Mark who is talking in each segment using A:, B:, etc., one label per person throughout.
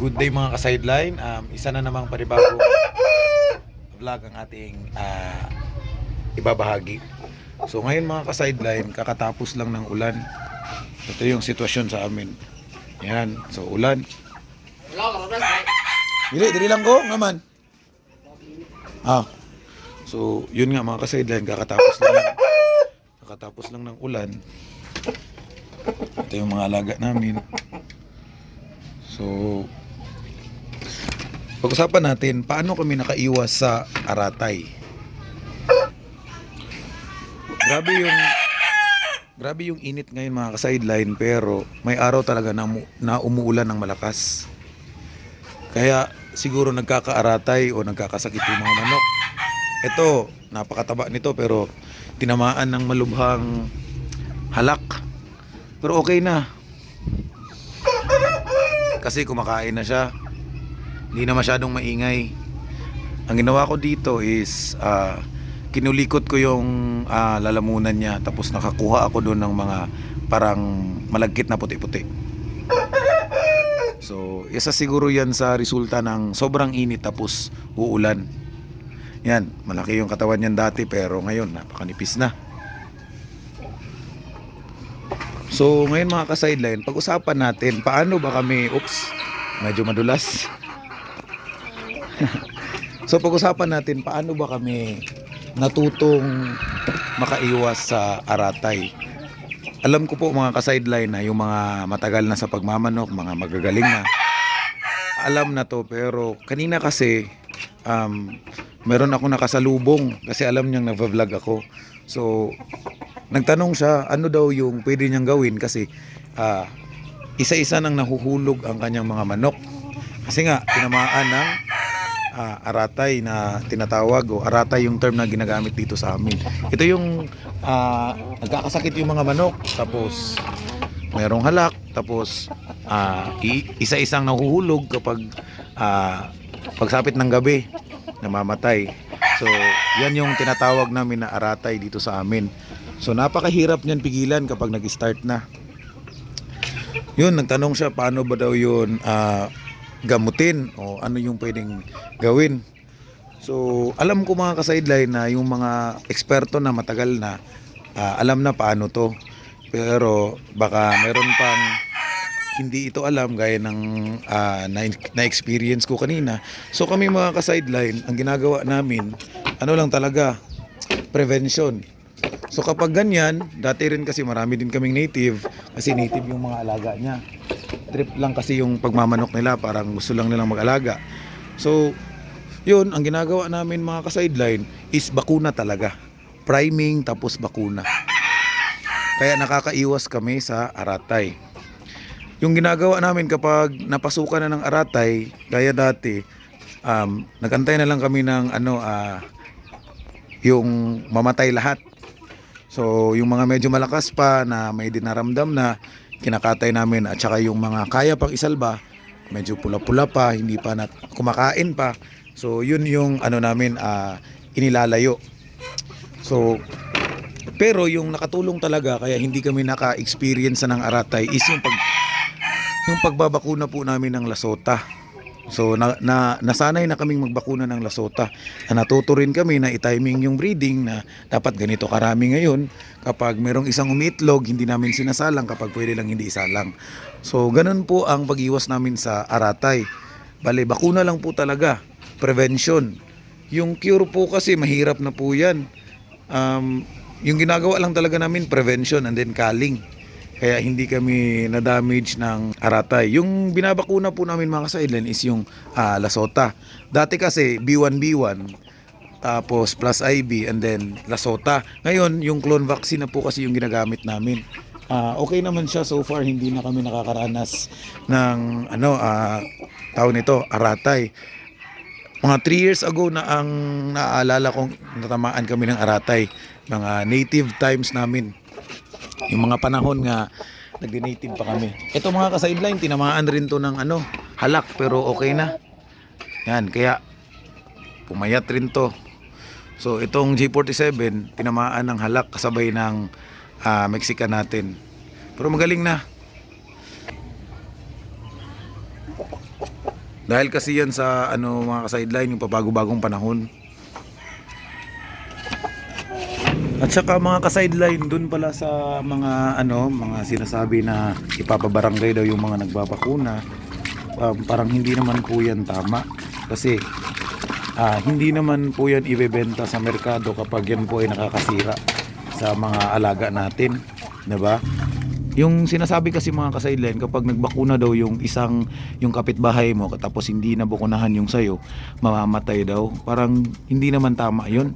A: Good day mga ka-sideline. Um, isa na namang panibagong vlog ang ating ah, ibabahagi. So ngayon mga ka-sideline, kakatapos lang ng ulan. Ito yung sitwasyon sa amin. Yan, so ulan. Dili, dili lang ko, naman. Ah. So, yun nga mga ka-sideline, kakatapos lang. Kakatapos lang ng ulan. Ito yung mga alaga namin. So, pag-usapan natin, paano kami nakaiwas sa aratay? Grabe yung Grabe yung init ngayon mga ka-sideline pero may araw talaga na, na umuulan ng malakas. Kaya siguro nagkakaaratay o nagkakasakit yung mga manok. Ito, napakataba nito pero tinamaan ng malubhang halak. Pero okay na. Kasi kumakain na siya. Hindi na masyadong maingay. Ang ginawa ko dito is ah, kinulikot ko yung ah, lalamunan niya tapos nakakuha ako doon ng mga parang malagkit na puti-puti. So, isa siguro yan sa resulta ng sobrang init tapos uulan. Yan, malaki yung katawan niyan dati pero ngayon napakanipis na. So, ngayon mga ka-sideline, pag-usapan natin paano ba kami, oops, medyo madulas. so, pag-usapan natin paano ba kami natutong makaiwas sa aratay. Alam ko po mga ka-sideline na yung mga matagal na sa pagmamanok, mga magagaling na, alam na to pero kanina kasi um, meron ako nakasalubong kasi alam niyang nagva-vlog ako. So, nagtanong siya ano daw yung pwede niyang gawin kasi ah, isa-isa nang nahuhulog ang kanyang mga manok. Kasi nga, tinamaan ng ah, aratay na tinatawag o aratay yung term na ginagamit dito sa amin. Ito yung ah, nagkakasakit yung mga manok tapos merong halak tapos i- isa-isang nahuhulog kapag ah, pagsapit ng gabi namamatay. So, yan yung tinatawag namin na aratay dito sa amin. So, napakahirap niyan pigilan kapag nag-start na. Yun, nagtanong siya paano ba daw yun ah, gamutin o ano yung pwedeng gawin. So, alam ko mga ka-sideline na yung mga eksperto na matagal na ah, alam na paano to. Pero baka meron pang hindi ito alam gaya ng na, na-experience ko kanina. So kami mga ka-sideline, ang ginagawa namin, ano lang talaga, prevention. So kapag ganyan, dati rin kasi marami din kaming native, kasi native yung mga alaga niya. Trip lang kasi yung pagmamanok nila, parang gusto lang nilang mag-alaga. So, yun, ang ginagawa namin mga ka-sideline is bakuna talaga. Priming tapos bakuna. Kaya nakakaiwas kami sa aratay. Yung ginagawa namin kapag napasukan na ng aratay, gaya dati, um, nagantay na lang kami ng ano, ah, yung mamatay lahat. So, yung mga medyo malakas pa na may dinaramdam na kinakatay namin at saka yung mga kaya pang isalba, medyo pula-pula pa, hindi pa na kumakain pa. So, yun yung ano namin ah, inilalayo. So, pero yung nakatulong talaga kaya hindi kami naka-experience na ng aratay is yung pag yung pagbabakuna po namin ng lasota. So na, na nasanay na kaming magbakuna ng lasota. Na natuto rin kami na i-timing yung breeding na dapat ganito karami ngayon. Kapag merong isang umiitlog, hindi namin sinasalang kapag pwede lang hindi isalang. So ganun po ang pag-iwas namin sa aratay. Bale, bakuna lang po talaga. Prevention. Yung cure po kasi mahirap na po yan. Um, yung ginagawa lang talaga namin prevention and then culling. Kaya hindi kami na-damage ng aratay. Yung binabakuna po namin mga ka-sideline is yung ah, lasota. Dati kasi B1B1 tapos plus IB and then lasota. Ngayon, yung clone vaccine na po kasi yung ginagamit namin. Ah, okay naman siya so far hindi na kami nakakaranas ng ano ah tawag nito aratay mga 3 years ago na ang naaalala kong natamaan kami ng aratay mga native times namin yung mga panahon nga nagdi-native pa kami. Ito mga ka-sideline tinamaan rin to ng ano halak pero okay na. Yan kaya pumayat rin to. So itong G47 tinamaan ng halak kasabay ng ah, Mexican natin. Pero magaling na. Dahil kasi yan sa ano mga ka-sideline, yung pabago-bagong panahon. At saka mga ka-sideline, dun pala sa mga ano, mga sinasabi na ipapabarangay daw yung mga nagbabakuna. Um, parang hindi naman po yan tama. Kasi ah, hindi naman po yan ibebenta sa merkado kapag yan po ay nakakasira sa mga alaga natin. 'di ba? Yung sinasabi kasi mga ka-sideline, kapag nagbakuna daw yung isang yung kapitbahay mo tapos hindi na bakunahan yung sayo, mamamatay daw. Parang hindi naman tama 'yun.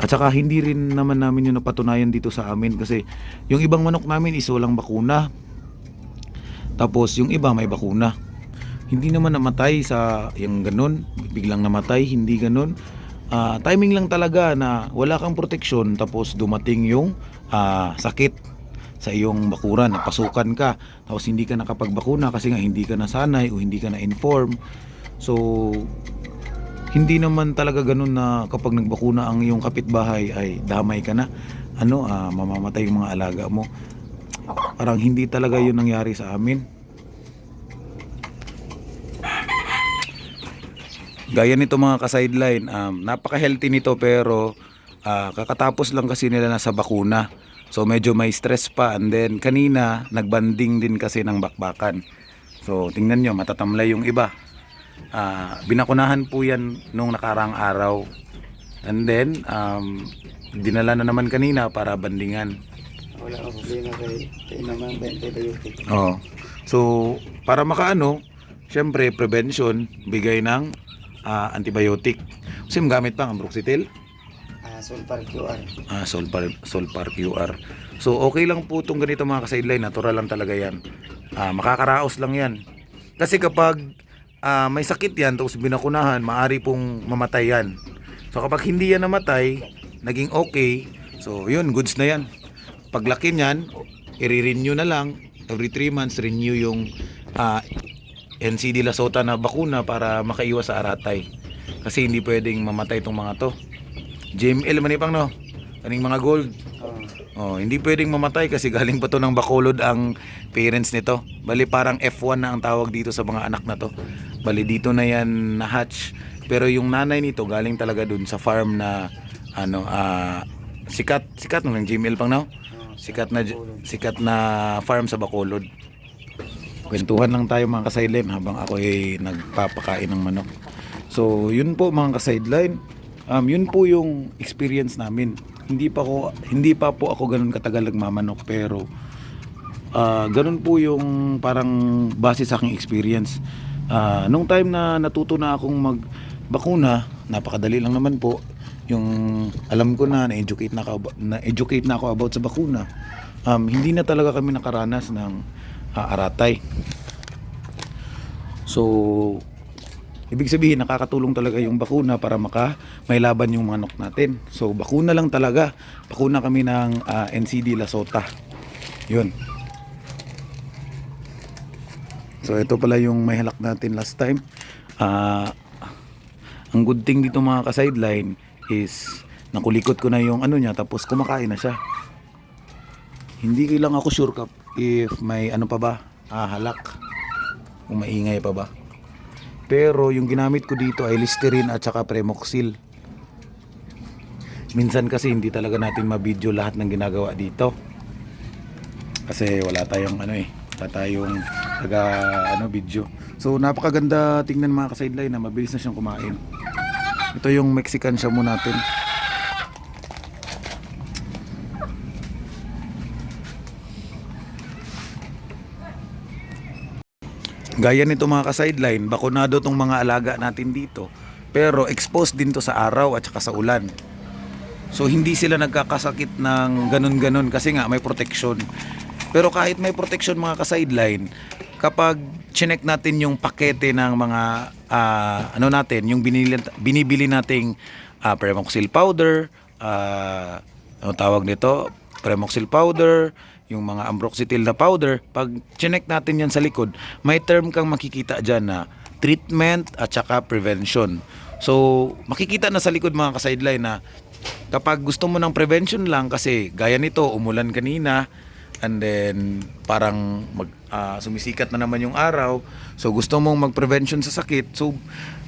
A: At saka hindi rin naman namin yung napatunayan dito sa amin kasi yung ibang manok namin is walang bakuna. Tapos yung iba may bakuna. Hindi naman namatay sa yung ganun, biglang namatay, hindi ganun. Ah, timing lang talaga na wala kang proteksyon tapos dumating yung ah, sakit sa iyong bakuran, napasukan ka, tapos hindi ka nakapagbakuna kasi nga hindi ka nasanay o hindi ka na-inform. So, hindi naman talaga ganun na kapag nagbakuna ang iyong kapitbahay ay damay ka na. Ano ah, mamamatay yung mga alaga mo. Parang hindi talaga yun nangyari sa amin. Gaya nito mga ka-sideline um, napaka-healthy nito pero ah, kakatapos lang kasi nila nasa bakuna. So medyo may stress pa. And then kanina nagbanding din kasi ng bakbakan. So tingnan nyo matatamlay yung iba Ah, binakunahan po yan nung nakarang araw. And then, um, dinala na naman kanina para bandingan.
B: Wala akong problema kay kay naman antibiotic.
A: Oh. So, para makaano, syempre, prevention, bigay ng ah, antibiotic. Kasi gamit pa ang Broxitil,
B: Ah, sulfur QR.
A: ah, Solpar, Solpar QR. So, okay lang po itong ganito mga ka-sideline. Natural lang talaga yan. Ah, makakaraos lang yan. Kasi kapag ah, may sakit yan, tapos binakunahan, maari pong mamatay yan. So, kapag hindi yan namatay, naging okay, so yun, goods na yan. Paglaki niyan, i-renew na lang. Every 3 months, renew yung ah, NCD Lasota na bakuna para makaiwas sa aratay. Kasi hindi pwedeng mamatay itong mga to. JML manipang no? Kaning mga gold. Oh. Hindi pwedeng mamatay kasi galing pa to ng Bacolod ang parents nito. Bali parang F1 na ang tawag dito sa mga anak na to. Bali dito na yan na hatch. Pero yung nanay nito galing talaga dun sa farm na ano ah sikat sikat ng Gmail pang now. Sikat na sikat na farm sa Bacolod. Kwentuhan lang tayo mga ka-sideline habang ako ay nagpapakain ng manok. So, yun po mga ka-sideline. Um, yun po yung experience namin. Hindi pa ko hindi pa po ako ganun katagal nagmamanok pero ah ganun po yung parang base sa aking experience. Ah, nung time na natuto na akong magbakuna, napakadali lang naman po. Yung alam ko na na-educate na, ako, na-educate na ako about sa bakuna. Um, hindi na talaga kami nakaranas ng ah, aratay. So, ibig sabihin nakakatulong talaga yung bakuna para maka may laban yung manok natin. So, bakuna lang talaga. Bakuna kami ng ah, NCD Lasota. Yun. So, ito pala yung may halak natin last time. Ah, ang good thing dito mga ka-sideline is nakulikot ko na yung ano niya tapos kumakain na siya. Hindi lang ako sure kap if may ano pa ba, ah, halak. Kung maingay pa ba. Pero yung ginamit ko dito ay Listerine at saka Premoxil. Minsan kasi hindi talaga natin ma-video lahat ng ginagawa dito. Kasi wala tayong ano eh, wala tayong taga ano video. So napakaganda tingnan mga ka-sideline na mabilis na siyang kumain. Ito yung Mexican shamu natin. Gaya nito mga ka-sideline, bakunado tong mga alaga natin dito. Pero exposed din to sa araw at saka sa ulan. So hindi sila nagkakasakit ng ganun-ganun kasi nga may protection. Pero kahit may protection mga ka-sideline, kapag chinek natin yung pakete ng mga ah, ano natin, yung binili, binibili nating uh, Premoxil powder, ah, ano tawag nito? Premoxil powder, yung mga ambroxetil na powder, pag chinek natin yan sa likod, may term kang makikita dyan na treatment at saka prevention. So, makikita na sa likod mga ka-sideline na kapag gusto mo ng prevention lang kasi gaya nito, umulan kanina, and then parang mag ah, sumisikat na naman yung araw. So gusto mong mag-prevention sa sakit. So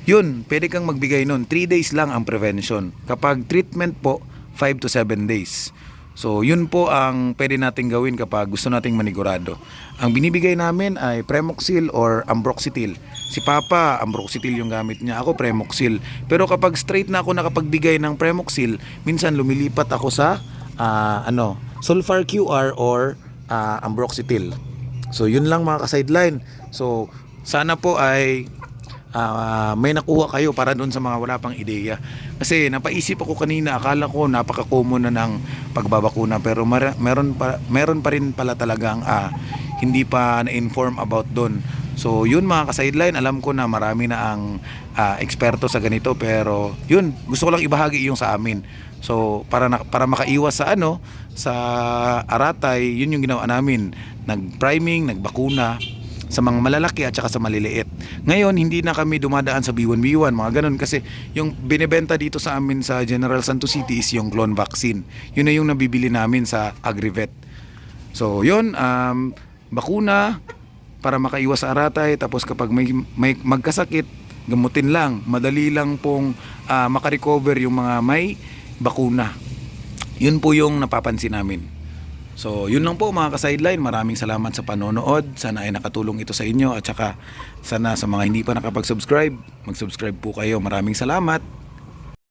A: yun, pwede kang magbigay nun. 3 days lang ang prevention. Kapag treatment po, 5 to 7 days. So, yun po ang pwede nating gawin kapag gusto nating manigurado. Ang binibigay namin ay Premoxil or Ambroxetil. Si Papa, Ambroxetil yung gamit niya. Ako, Premoxil. Pero kapag straight na ako nakapagbigay ng Premoxil, minsan lumilipat ako sa ah, ano, Sulfar QR or ah, Ambroxetil. So, yun lang mga ka-sideline. So, sana po ay ah, may nakuha kayo para doon sa mga wala pang ideya. Kasi napaisip ako kanina, akala ko napaka-common na ng pagbabakuna pero mar- meron pa meron pa rin pala talagang ah, hindi pa na-inform about doon. So yun mga ka-sideline, alam ko na marami na ang ah, eksperto sa ganito pero yun, gusto ko lang ibahagi yung sa amin. So para na, para makaiwas sa ano sa aratay, yun yung ginawa namin. Nag-priming, nagbakuna, sa mga malalaki at saka sa maliliit. Ngayon, hindi na kami dumadaan sa B1, B1, mga ganun. Kasi yung binibenta dito sa amin sa General Santos City is yung clone vaccine. Yun na yung nabibili namin sa Agrivet. So, yun, um, bakuna para makaiwas sa aratay. Tapos kapag may, may magkasakit, gamutin lang. Madali lang pong ah, makarecover yung mga may bakuna. Yun po yung napapansin namin. So, yun lang po mga ka-sideline. Maraming salamat sa panonood. Sana ay nakatulong ito sa inyo at saka sana sa mga hindi pa nakapag-subscribe, mag-subscribe po kayo. Maraming salamat.